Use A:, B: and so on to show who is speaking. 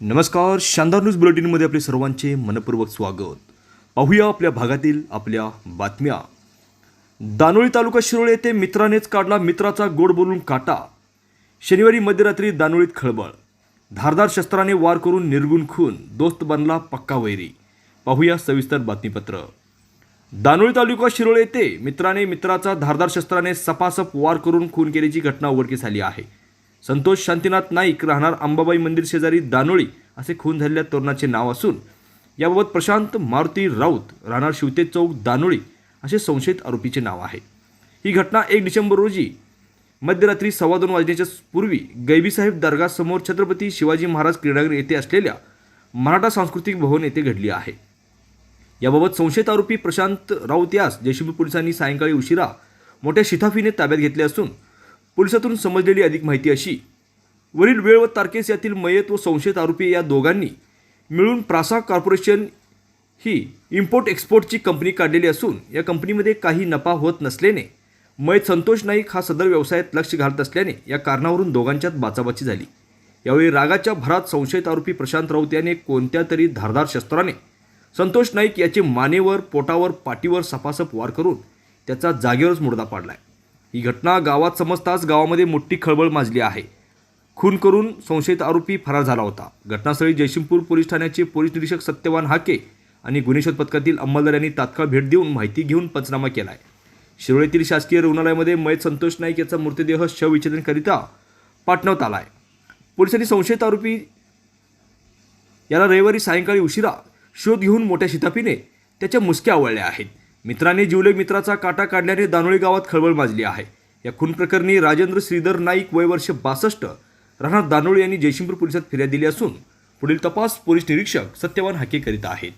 A: नमस्कार शानदार न्यूज बुलेटिनमध्ये आपले सर्वांचे मनपूर्वक स्वागत. पाहूया आपल्या भागातील आपल्या बातम्या. दानोळी तालुका शिरोळे येथे मित्रानेच काढला मित्राचा गोड बोलून काटा. शनिवारी मध्यरात्री दानोळीत खळबळ. धारदार शस्त्राने वार करून निर्गुण खून. दोस्त बनला पक्का वैरी. पाहूया सविस्तर बातमीपत्र. दानोळी तालुका शिरोळे येथे मित्राने मित्राचा धारदार शस्त्राने सपासप वार करून खून केल्याची घटना उघडकीस आली आहे. संतोष शांतीनाथ नाईक राहणार अंबाबाई मंदिर शेजारी दानोळी असे खून झालेल्या तरुणाचे नाव असून याबाबत प्रशांत मारुती राऊत राहणार शिवते चौक दानोळी असे संशयित आरोपीचे नाव आहे. ही घटना एक डिसेंबर रोजी मध्यरात्री सव्वा दोन वाजण्याच्या पूर्वी गैबीसाहेब दर्गासमोर छत्रपती शिवाजी महाराज क्रीडागर येथे असलेल्या मराठा सांस्कृतिक भवन येथे घडली आहे. याबाबत संशयित आरोपी प्रशांत राऊत यास जयशिंपूर पोलिसांनी सायंकाळी उशिरा मोठ्या शिथाफीने ताब्यात घेतले असून पोलिसातून समजलेली अधिक माहिती अशी. वरील वेळ व तारखेस यातील मयत व संशयित आरोपी या दोघांनी मिळून प्रासा कॉर्पोरेशन ही इम्पोर्ट एक्सपोर्टची कंपनी काढलेली असून या कंपनीमध्ये काही नफा होत नसल्याने मयत संतोष नाईक हा सदर व्यवसायात लक्ष घालत असल्याने या कारणावरून दोघांच्यात बाचाबाची झाली. यावेळी रागाच्या भरात संशयित आरोपी प्रशांत राऊत याने कोणत्या तरी धारदार शस्त्राने संतोष नाईक याचे मानेवर पोटावर पाठीवर सपासप वार करून त्याचा जागेवरच मुर्दा पाडलाय. ही घटना गावात समजताच गावामध्ये मोठी खळबळ माजली आहे. खून करून संशयित आरोपी फरार झाला होता. घटनास्थळी जयसिंगपूर पोलीस ठाण्याचे पोलीस निरीक्षक सत्यवान हाके आणि गुन्हे शोध पथकातील अंमलदार यांनी तात्काळ भेट देऊन माहिती घेऊन पंचनामा केला आहे शिरोळीतील शासकीय रुग्णालयामध्ये मयत संतोष नाईक याचा मृतदेह शवविच्छेदनकरिता पाठवण्यात आला आहे पोलिसांनी संशयित आरोपी याला रविवारी सायंकाळी उशिरा शोध घेऊन मोठ्या शितापीने त्याच्या मुसक्या आवळल्या आहेत. मित्राने जिवले मित्राचा काटा काढल्याने दानोळी गावात खळबळ माजली आहे. या खून प्रकरणी राजेंद्र श्रीधर नाईक वय वर्ष बासष्ट राहणार दानोळी यांनी जयशिंपूर पोलिसात फिर्याद दिली असून पुढील तपास पोलीस निरीक्षक सत्यवान हाके करीत आहेत.